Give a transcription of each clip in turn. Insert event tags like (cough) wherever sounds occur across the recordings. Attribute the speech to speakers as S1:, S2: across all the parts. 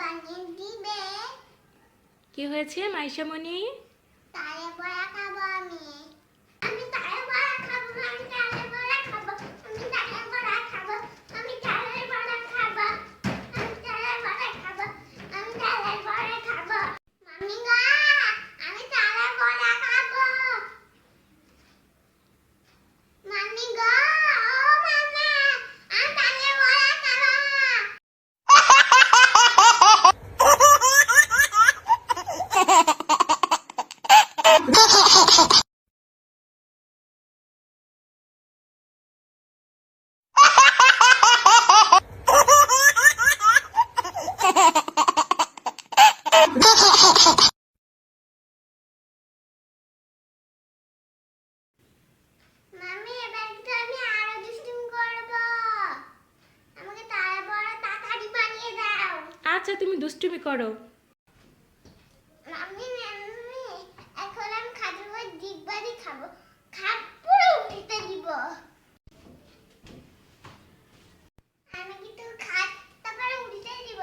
S1: বানিয়ে দিবে।
S2: কি হয়েছে মাইশামণি?
S1: তারে বড়া খাব আমি। আমি তারে বড়া খাব আমি তালে বড়া খাব আমি তালে বড়া খাব আমি তালে বড়া খাব আমি তালে বড়া খাব আমি তালে বড়া খাব মাম্মি গো আমি তালে বড়া খাব মাম্মি গো ও মাম্মা আমি তালে বড়া খাব মাম্মি এবার কিন্তু আমি আরও দুষ্টুমি করব আমাকে তালে বড়া তাড়াতাড়ি বানিয়ে দাও
S2: আচ্ছা তুমি দুষ্টুমি করো।
S1: মাম্মি এখন খাব পুরো উল্টে দিব আমি কিন্তু খাট তারপরে উল্টে দিব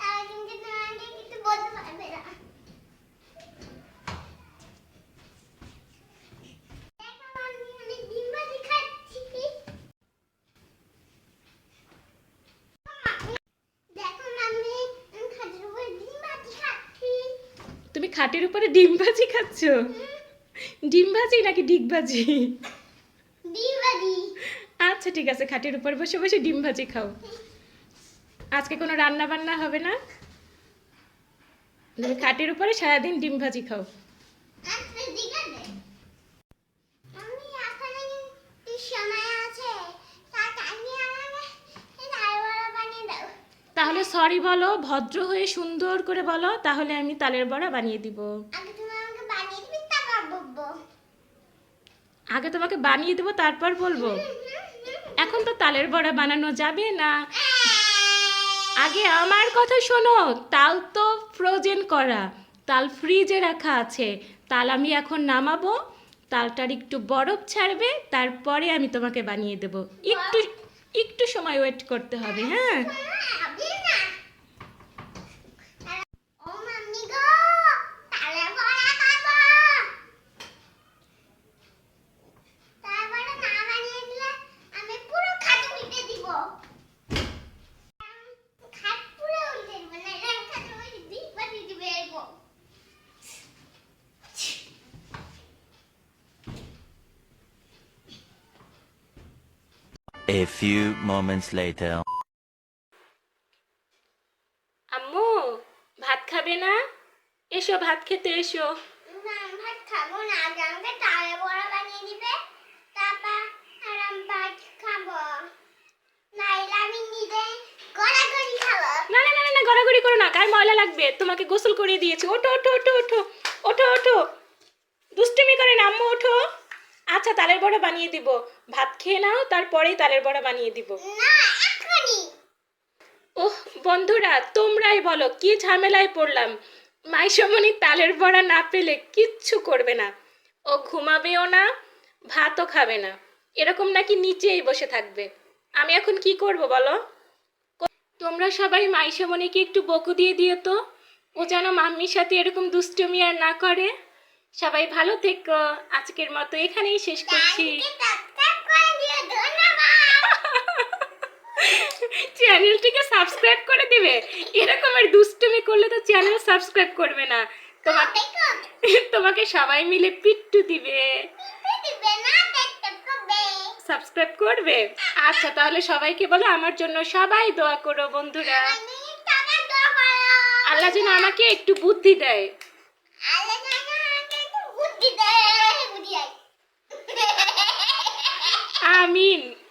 S1: তাহলে কিন্তু তোমাকে কিন্তু বলতে পারবে না দেখো মাম্মি আমি ডিমবাজি খাচ্ছি মাম্মি, দেখো মাম্মি আমি খাটের উপর ডিমবাজি খাচ্ছি
S2: তুমি খাটের উপরে ডিম ভাজি খাচ্ছ? ডিম ভাজি নাকি ডিগ ভাজি
S1: ডিমবাজি
S2: আচ্ছা ঠিক আছে খাটের উপর বসে বসে ডিম ভাজি খাও। আজকে কোনো রান্না বান্না হবে না? খাটের উপরে সারাদিন ডিম ভাজি খাও
S1: আচ্ছা ঠিক আছে আমি এখনও কিন্তু সময় আছে তাড়াতাড়ি আমাকে এই তালবড়া বানিয়ে দাও
S2: তাহলে সরি বলো ভদ্র হয়ে সুন্দর করে বলো তাহলে আমি তালের বড়া বানিয়ে দিব।
S1: আগে
S2: তোমাকে বানিয়ে দেবো তারপর বলব। এখন তো তালের বড়া বানানো যাবে না। আগে আমার কথা শোনো তাল তো ফ্রোজেন করা। তাল ফ্রিজে রাখা আছে। তাল আমি এখন নামাবো তালটার একটু বরফ ছাড়বে তারপরে আমি তোমাকে বানিয়ে দেবো। একটু একটু সময় ওয়েট করতে হবে হ্যাঁ
S1: আবি না ও মাম্মি গো তালবড়া খাব তালবড়া না বানিয়ে দিলে আমি পুরো খাট উল্টে দিব খাট পুরো উল্টে দিব না এটা খাট উল্টে দিব বানিয়ে দিবে এরকম
S3: A few moments later.
S2: আম্মু ভাত খাবে না? এসো ভাত খেতে এসো।
S1: না আমি ভাত খাব না। আগে আমাকে তালে বড়া বানিয়ে দিবে। তারপর আর আমি ভাত খাব। নাইলে আমি নিজে গড়াগড়ি খাব।
S2: না না না না, না গড়াগড়ি করো না। গায়ে ময়লা লাগবে। তোমাকে গোসল করিয়ে দিয়েছি। ওঠো ওঠো ওঠো ওঠো। ওঠো ওঠো। দুষ্টুমি করে না আচ্ছা তালের বড়া বানিয়ে দিব। ভাত খেয়ে নাও তারপরেই তালের বড়া বানিয়ে দিব। ওহ বন্ধুরা তোমরাই বলো কি ঝামেলায় পড়লাম? মাইসমণি তালের বড়া না পেলে কিচ্ছু করবে না। ও ঘুমাবেও না ভাতও খাবে না। এরকম নাকি নিচেই বসে থাকবে। আমি এখন কি করব বলো? তোমরা সবাই মাইসমণিকে একটু বকু দিয়ে দিও তো। ও যেন মাম্মির সাথে এরকম দুষ্টুমি আর না করে। সবাই ভালো থেকো। আজকের মতো এখানেই শেষ করছি। চ্যানেলটিকে সাবস্ক্রাইব করে দিবে। এরকমের দুষ্টুমি করলে তো চ্যানেল সাবস্ক্রাইব করবে না। তোমাকে তোমাকে সবাই মিলে পিট্টু দিবে। সাবস্ক্রাইব করবে? আচ্ছা তাহলে সবাইকে বলো আমার জন্য সবাই দোয়া করো বন্ধুরা। আল্লাহ যেন আমাকে একটু বুদ্ধি দেয়।
S1: আল্লাহ (laughs)